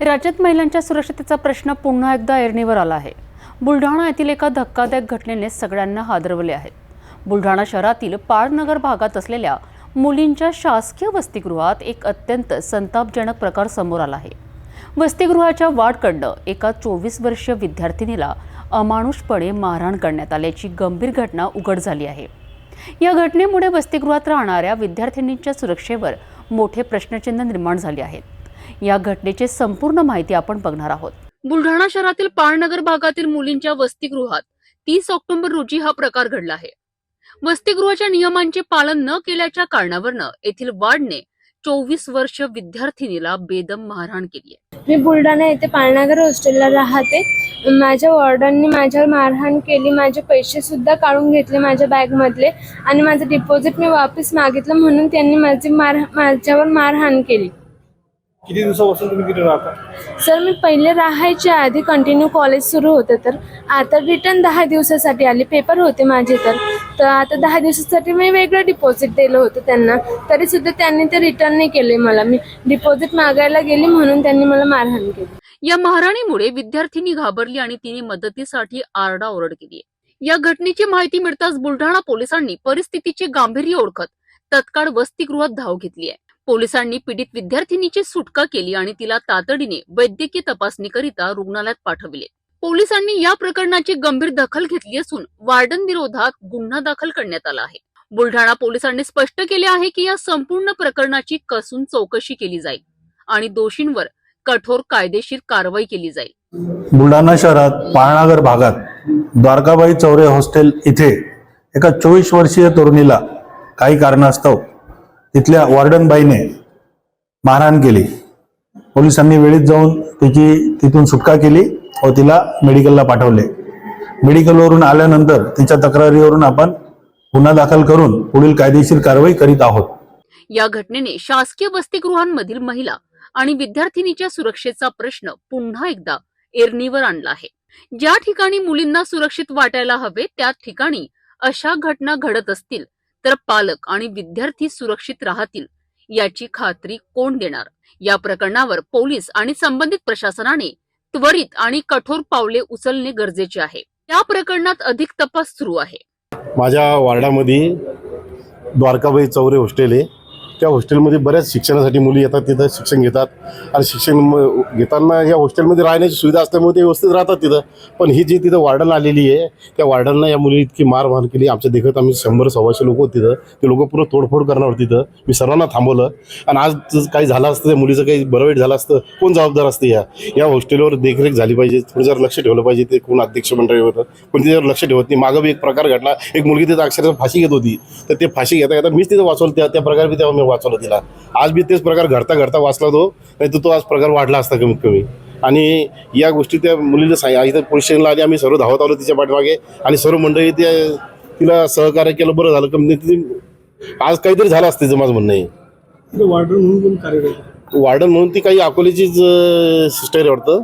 राज्यात महिलांच्या सुरक्षतेचा प्रश्न पुन्हा एकदा ऐरणीवर आला आहे. बुलढाणा येथील एका धक्कादायक घटनेने सगळ्यांना हादरवले आहे. बुलढाणा शहरातील पाळनगर भागात असलेल्या मुलींच्या शासकीय वसतिगृहात एक अत्यंत संतापजनक प्रकार समोर आला आहे. वसतिगृहाच्या वार्डकडनं एका चोवीस वर्षीय विद्यार्थिनीला अमानुषपणे मारहाण करण्यात आल्याची गंभीर घटना उघड झाली आहे. या घटनेमुळे वसतिगृहात राहणाऱ्या विद्यार्थिनींच्या सुरक्षेवर मोठे प्रश्नचिन्ह निर्माण झाले आहेत. या घटनेची संपूर्ण माहिती आपण बघणार आहोत. बुलढाणा शहरातील पाळनगर भागातील मुलींच्या वसतिगृहात तीस ऑक्टोबर रोजी हा प्रकार घडला आहे. वसतिगृहाच्या नियमांचे पालन न केल्याच्या कारणावरनं येथील वार्डने चोवीस वर्ष विद्यार्थिनीला बेदम मारहाण केली आहे. मी बुलढाणा येथे पाळनागर हॉस्टेलला राहते. माझ्या वॉर्डननी माझ्यावर मारहाण केली. माझे पैसे सुद्धा काढून घेतले माझ्या बॅगमधले आणि माझं डिपॉझिट मी वापस मागितलं म्हणून त्यांनी माझी मार माझ्यावर मारहाण केली. किती दिवसापासून तुम्ही तिथे राहता? सर मी पहिले राहायच्या आधी कंटिन्यू कॉलेज सुरू होतं तर आता रिटर्न दहा दिवसासाठी आले. पेपर होते माझे तर. तर आता दहा दिवसासाठी मी वेगळं डिपॉझिट दिलं होतं त्यांना. तरी सुद्धा त्यांनी ते रिटर्न नाही केले मला. मी डिपॉझिट मागायला गेली म्हणून त्यांनी मला मारहाण केली. या महाराणीमुळे विद्यार्थिनी घाबरली आणि तिने मदतीसाठी आरडाओरड केली या घटनेची माहिती मिळताच बुलढाणा पोलिसांनी परिस्थितीचे गांभीर्य ओळखत तत्काळ वसतिगृहात धाव घेतली आहे पोलिसांनी पीडित विद्यार्थिनीची सुटका केली आणि तिला तातडीने वैद्यकीय तपासणीकरिता रुग्णालयात पाठविले. पोलिसांनी या प्रकरणाची गंभीर दखल घेतली असून वार्डन विरोधात गुन्हा दाखल करण्यात आला आहे. बुलढाणा पोलिसांनी स्पष्ट केले आहे की या संपूर्ण प्रकरणाची कसून चौकशी केली जाईल आणि दोषींवर कठोर कायदेशीर कारवाई केली जाईल. बुलढाणा शहरात पाळणागर भागात द्वारकाबाई चौरे हॉस्टेल इथे एका चोवीस वर्षीय तरुणीला काही कारणास्तव तिथल्या वॉर्डनबाईने मारहाण केली. पोलिसांनी वेळीत जाऊन तिची तिथून सुटका केली व तिला मेडिकलला पाठवले. मेडिकलवरून आल्यानंतर तिच्या तक्रारीवरून आपण गुन्हा दाखल करून पुढील कायदेशीर कारवाई करीत आहोत. या घटनेने शासकीय वसतिगृहांमधील महिला आणि विद्यार्थिनीच्या सुरक्षेचा प्रश्न पुन्हा एकदा एरणीवर आणला आहे. ज्या ठिकाणी मुलींना सुरक्षित वाटायला हवे त्या ठिकाणी अशा घटना घडत असतील तर पालक आणि विद्यार्थी सुरक्षित राहतील याची खात्री कोण देणार? या प्रकरणावर पोलीस आणि संबंधित प्रशासनाने त्वरित आणि कठोर पावले उचलणे गरजेचे आहे. या प्रकरणात अधिक तपास सुरू आहे. माझ्या वार्डामध्ये द्वारकाबाई चौरे हॉस्टेल आहे. त्या हॉस्टेलमध्ये बऱ्याच शिक्षणासाठी मुली येतात तिथं शिक्षण घेतात. आणि शिक्षण घेताना या हॉस्टेलमध्ये राहण्याची सुविधा असल्यामुळे ते व्यवस्थित राहतात तिथं. पण ही जी तिथं वार्डन आलेली आहे त्या वार्डनला या मुली इतकी मारहाण केली. आमच्या देखत आम्ही शंभर सव्वाशे लोक होते तिथं. ते लोक पूर्ण तोडफोड करणार होते तिथं. मी सर्वांना थांबवलं. आणि आज काही झालं असतं त्या मुलीचं काही बरं वाईट झालं असतं कोण जबाबदार असतं या? या हॉस्टेलवर देखरेख झाली पाहिजे. थोडं जर लक्ष ठेवलं पाहिजे. ते कोण अध्यक्ष मंडळी होतं. पण त्याच्यावर लक्ष ठेवत नाही मागं बी एक प्रकार घडला. एक मुलगी तिथं अक्षरशः फाशी घेत होती. तर ते फाशी घेता घेता मीच तिथं वाचवलं. त्या त्या प्रकारे तेव्हा मी वाचवलं तिला. आज बी तेच प्रकार घडता घडता वाचला तो नाही तर तो आज प्रकार वाढला असता कमीत कमी. आणि या गोष्टी त्या मुलीला सांग इथं पोलीस स्टेशनला आली आम्ही सर्व धावत आलो तिच्या पाठीमागे आणि सर्व मंडळी त्या तिला सहकार्य केलं बरं झालं. कमी आज काहीतरी झालं असतं तिचं माझं म्हणणं आहे. वार्डन म्हणून पण कार्यरत. वार्डन म्हणून ती काही अकोल्याचीच सिस्टर वाटतं.